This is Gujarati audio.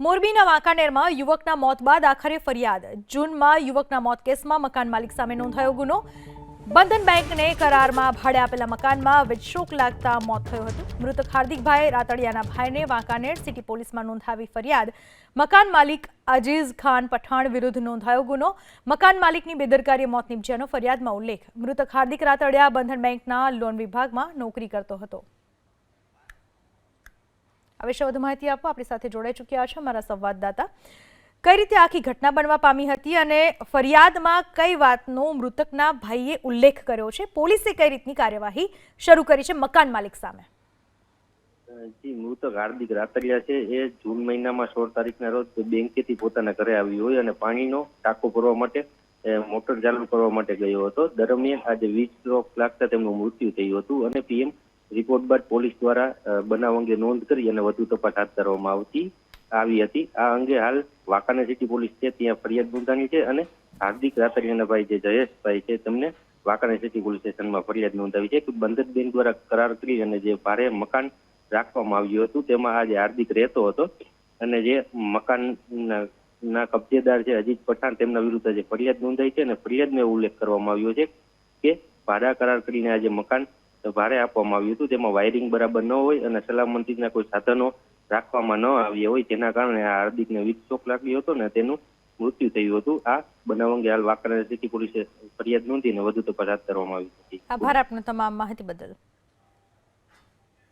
મોરબીના વાંકાનેરમાં યુવકના મોત બાદ આખરે ફરિયાદ. જૂનમાં યુવકના મોત કેસમાં મકાન માલિક સામે નોંધાયો ગુનો. બંધન બેંકને કરારમાં ભાડે આપેલા મકાનમાં વિજશોક લાગતા મોત થયું હતું. મૃતક હાર્દિકભાઈ રાતડિયાના ભાઈને વાંકાનેર સિટી પોલીસમાં નોંધાવી ફરિયાદ. મકાન માલિક અજીઝ ખાન પઠાણ વિરુદ્ધ નોંધાયો ગુનો. મકાન માલિકની બેદરકારી મોત નિપજ્યાનો ફરિયાદમાં ઉલ્લેખ. મૃતક હાર્દિક રાતડિયા બંધન બેંકના લોન વિભાગમાં નોકરી કરતો હતો. આ વિશે વધુ માહિતી આપવા આપણી સાથે જોડાઈ ચૂક્યા છે અમારા સંવાદદાતા. કઈ રીતે આખી ઘટના બનવા પામી હતી અને ફરિયાદમાં કઈ વાતનો મૃતકના ભાઈએ ઉલ્લેખ કર્યો છે? પોલીસે કઈ રીતની કાર્યવાહી શરૂ કરી છે મકાન માલિક સામે? જી, મૃતક હાર્દિક રાતરિયા છે. એ જૂન મહિનામાં સોળ તારીખના રોજ બેંકેથી પોતાના ઘરે આવી હોય અને પાણીનો ટાંકો ભરવા માટે મોટર ચાલુ કરવા માટે ગયો હતો. દરમિયાન આજે વીજ સ્ટ્રોક લાગતા તેમનું મૃત્યુ થયું હતું અને પીએમ રિપોર્ટ બાદ પોલીસ દ્વારા બનાવ અંગે નોંધ કરી અને વધુ તપાસ હાથ ધરવામાં આવતી, આવી હતી. આ અંગે હાલ વાંકાનેર સિટી પોલીસ છે, ત્યાં ફરિયાદ નોંધાણી છે અને હાર્દિક રાતરિયાના ભાઈ જે જયેશભાઈ છે, તેમને વાંકાનેર સિટી પોલીસ સ્ટેશનમાં ફરિયાદ નોંધાવી છે કે બંધન બેંક દ્વારા કરાર કરી અને જે ભારે મકાન રાખવામાં આવ્યું હતું, તેમાં આજે હાર્દિક રહેતો હતો અને જે મકાન ના કબજેદાર છે અજીત પઠાણ, તેમના વિરુદ્ધ આજે ફરિયાદ નોંધાઈ છે અને ફરિયાદમાં ઉલ્લેખ કરવામાં આવ્યો છે કે ભાડા કરાર કરીને આજે મકાન ભાડે આપવામાં આવ્યું હતું. તેમાં વાયરિંગ બરાબર ન હોય અને સલામતીના કોઈ સાધનો રાખવામાં ન આવ્યા હોય. તેના કારણે આ હાર્દિકને વીજ શોક લાગ્યો હતો ને તેનું મૃત્યુ થયું હતું. આ બનાવ અંગે હાલ વાંકાનેર સિટી પોલીસે ફરિયાદ નોંધીને વધુ તપાસ હાથ ધરવામાં આવી હતી. આભાર આપનો તમામ માહિતી બદલ.